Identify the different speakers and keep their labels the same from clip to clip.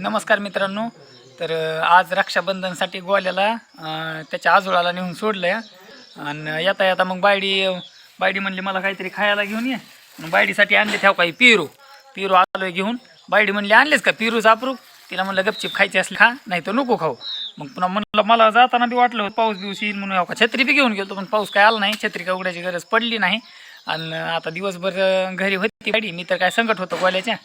Speaker 1: नमस्कार मित्रांनो. तर आज रक्षाबंधनसाठी गोल्याला त्याच्या आजोळाला नेऊन सोडलं आणि येता येता मग बायडी बायडी म्हणली मला काहीतरी खायला घेऊन ये. बायडीसाठी आणले ठेव काही पिरू. पिरू आलोय घेऊन. बायडी म्हणली आणलेच का पिरू अप्रूप तिला म्हणलं गपचिप खायची असली खा नाही तर नको खाऊ. मग पुन्हा म्हणलं मला जाताना बी वाटलं होतं पाऊस बिऊस येईल म्हणून. का छत्री बी घेऊन गेलो पण पाऊस काय आला नाही. छत्री का उघडायची गरज पडली नाही. आणि आता दिवसभर घरी होती गाडी मी तर काय संकट होतं गोल्याच्या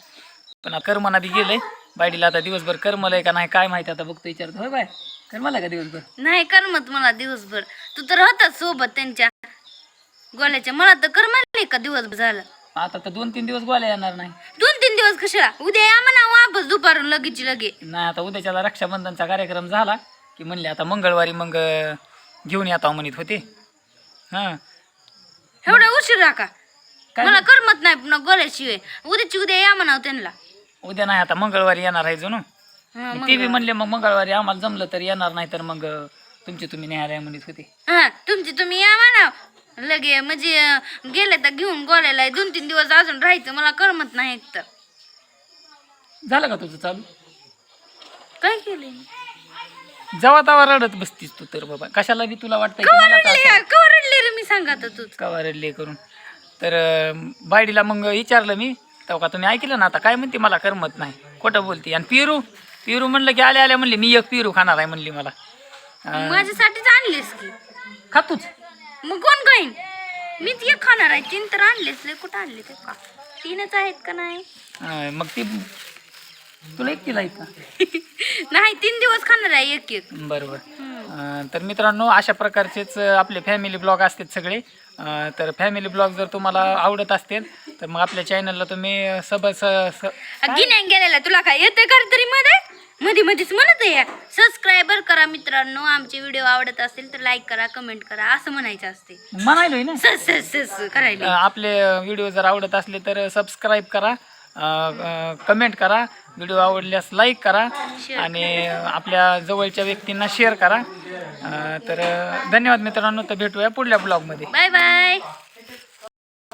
Speaker 1: पण आता करमना बी गेलंय. बायडीला आता दिवसभर करमलंय का नाही काय माहिती आता बघतो विचारतो. होय बाय करमला का दिवसभर?
Speaker 2: नाही करमत मला दिवसभर. तू तर होताच सोबत त्यांच्या गोल्याच्या. मला तर करमत का दिवसभर झालं?
Speaker 1: आता तर दोन तीन दिवस गोल्या येणार नाही.
Speaker 2: दोन तीन दिवस कशाला? उद्या या म्हणा वापस दुपारून लगेच लगे.
Speaker 1: नाही आता उद्याच्याला रक्षाबंधनचा कार्यक्रम झाला की म्हणले आता मंगळवारी मग अं, घेऊन येतो म्हणत होते. हां.
Speaker 2: एवढा उशीर राखा
Speaker 1: काय
Speaker 2: मला करमत नाही पुन्हा गोल्याशिवाय. उद्याची उद्या या म्हणाव त्यांना.
Speaker 1: उद्या नाही आता मंगळवारी येणार आहे
Speaker 2: हा,
Speaker 1: मग ते बी म्हणले मग मंगळवारी आम्हाला जमलं तर येणार नाही तर मग अं, तुमची तुम्ही न्यायालय म्हणत होते.
Speaker 2: हा तुमची तुम्ही या म्हणाव लगे म्हणजे अं, गेले तर घेऊन गोल्याला दोन तीन दिवस अजून राहायचं मला करमत नाही एक तर
Speaker 1: झालं का तुझं चालू?
Speaker 2: काय केले
Speaker 1: जेव्हा तेव्हा रडत बसतीस तू तर बाबा. कशाला बी तुला वाटतंय की मला
Speaker 2: कवरडले कवरडले रे मी सांगा आता तूच
Speaker 1: कवारडले करून. तर अं, बायडीला मग विचारलं मी तेव्हा का तुम्ही ऐकलं ना आता काय म्हणते मला करमत नाही. खोटं बोलते. आणि पिरू पिरू म्हणलं की आल्या आल्या म्हणली मी एक पिरू खाणार आहे म्हणली मला.
Speaker 2: माझ्यासाठीच आणलीस की.
Speaker 1: खातोच
Speaker 2: मग कोण खाईन? मीच एक खाणार आहे. तीन तर आणलेच लय कुठं आणले ते का? तीनच आहेत का नाही?
Speaker 1: अं, मग ती तुला एकटीला आहे का?
Speaker 2: नाही तीन दिवस खाणार आहे एक एक.
Speaker 1: बरोबर. तर मित्रांनो अशा प्रकारचेच आपले फॅमिली ब्लॉग असतात सगळे. तर फॅमिली ब्लॉग जर तुम्हाला आवडत असतील तर मग आपल्या चॅनलला तुम्ही सब स स-
Speaker 2: गिन्यान गेलेला तुला काय येते कर तरी मध्ये? मध्ये मध्येच म्हणत आहे. सबस्क्रायबर करा मित्रांनो आमचे व्हिडिओ आवडत असेल तर लाईक करा कमेंट करा असं म्हणायचं असते
Speaker 1: म्हणायलोय ना?
Speaker 2: सस सस सस करायला
Speaker 1: आपले व्हिडिओ जर आवडत असले तर सबस्क्राईब करा. कमेंट करा. व्हिडिओ आवडल्यास लाईक करा आणि आपल्या जवळच्या व्यक्तींना शेअर करा. तर धन्यवाद मित्रांनो. तर भेटूया पुढल्या ब्लॉगमध्ये
Speaker 2: बाय बाय